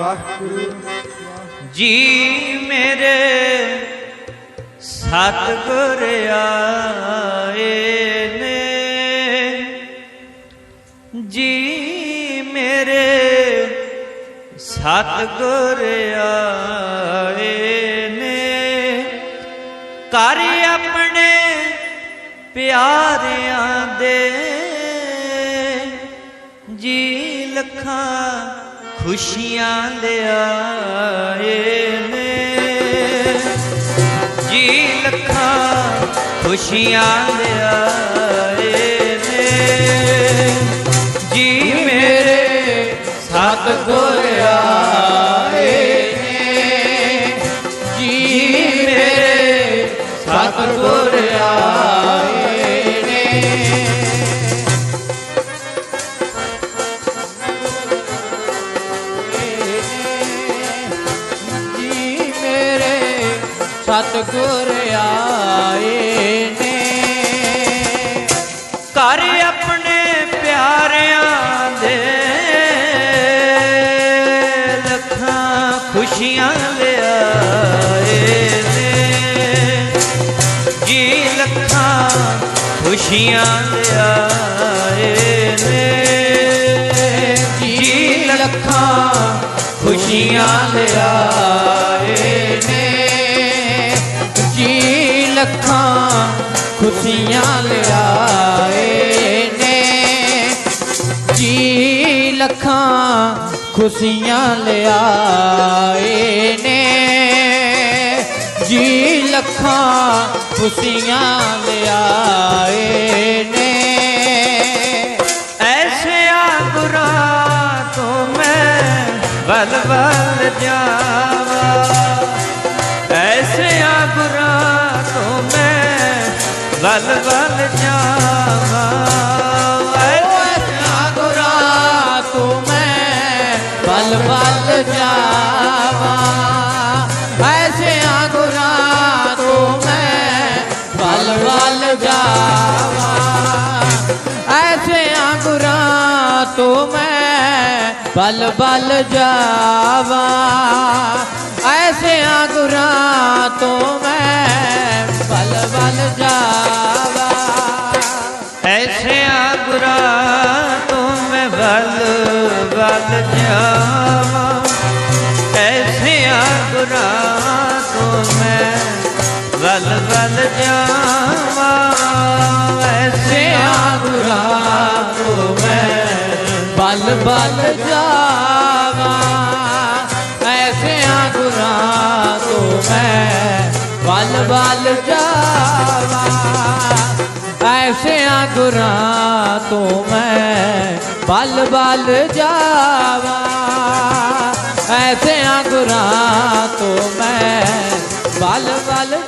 ਵਾਹਿਗੁਰੂ ਜੀ ਮੇਰੇ ਸਤਿਗੁਰ ਆਏ ਨੇ। ਜੀ ਮੇਰੇ ਸਤਿਗੁਰ ਆਏ ਨੇ। ਘਰ ਆਪਣੇ ਪਿਆਰਿਆਂ ਦੇ ਜੀ ਲੱਖਾਂ ਖੁਸ਼ੀਆਂ ਲਿਆਏ ਨੇ। ਜੀ ਲੱਖਾਂ ਖੁਸ਼ੀਆਂ ਲਿਆਏ ਨੇ। ਜੀ ਮੇਰੇ ਸਤਿਗੁਰ ਆਏ ਨੇ। ਜੀ ਮੇਰੇ ਸਤਿਗੁਰ ਸਤਿਗੁਰ ਆਏ ਨੇ। ਘਰ ਆਪਣੇ ਪਿਆਰਿਆਂ ਦੇ ਲੱਖਾਂ ਖੁਸ਼ੀਆਂ ਲਿਆਏ ਨੇ। ਜੀ ਲੱਖਾਂ ਖੁਸ਼ੀਆਂ ਲਿਆਏ ਨੇ। ਜੀ ਲੱਖਾਂ ਖੁਸ਼ੀਆਂ ਲਿਆਏ ਲੱਖਾਂ ਖੁਸ਼ੀਆਂ ਲਿਆਏ ਨੇ। ਜੀ ਲੱਖਾਂ ਖੁਸ਼ੀਆਂ ਲਿਆਏ ਨੇ। ਜੀ ਲੱਖਾਂ ਖੁਸ਼ੀਆਂ ਲਿਆਏ ਨੇ। ਐਸੇ ਆਗੁਰਾਂ ਤੋਂ ਮੈਂ ਵੱਲ ਵੱਲ ਜਾਵਾਂ। ਐਸੇ ਆਗੁਰਾਂ ਤੋਂ ਮੈਂ ਵੱਲ ਜਾਵਾ। ਜਾਵਾਂ ਐਸੇ ਗੁਰਾ ਤੂੰ ਮੈਂ ਬਲ ਬਲ ਜਾਵਾ। ਐਸੇ ਗੁਰਾ ਤੂੰ ਮੈਂ ਬਲ ਬਲ ਜਾਵਾ। ਐਸੇ ਗੁਰਾ ਤੂੰ ਮੈਂ ਬਲ ਬਲ ਜਾਵਾ। ਵੱਲ ਜਾਵਾਂ ਐਸੇ ਆਗੁਰਾਂ ਤੋਂ ਮੈਂ ਵੱਲ ਵੱਲ ਜਾਵਾਂ ਐਸੇ ਆਗੁਰਾਂ ਤੋਂ ਮੈਂ ਬਲ ਬਲ ਜਾਵਾ ਐਸੇ ਗੁਰਾਂ ਤੋਂ ਮੈਂ ਬਲ ਬਲ ਜਾਵਾ ਐਸੇ ਗੁਰਾਂ ਤੋਂ ਮੈਂ ਬਲ ਬਲ ਜਾਵਾ। ਐਸੇ ਗੁਰਾਂ ਤੋਂ ਮੈਂ ਬਲ ਬਲ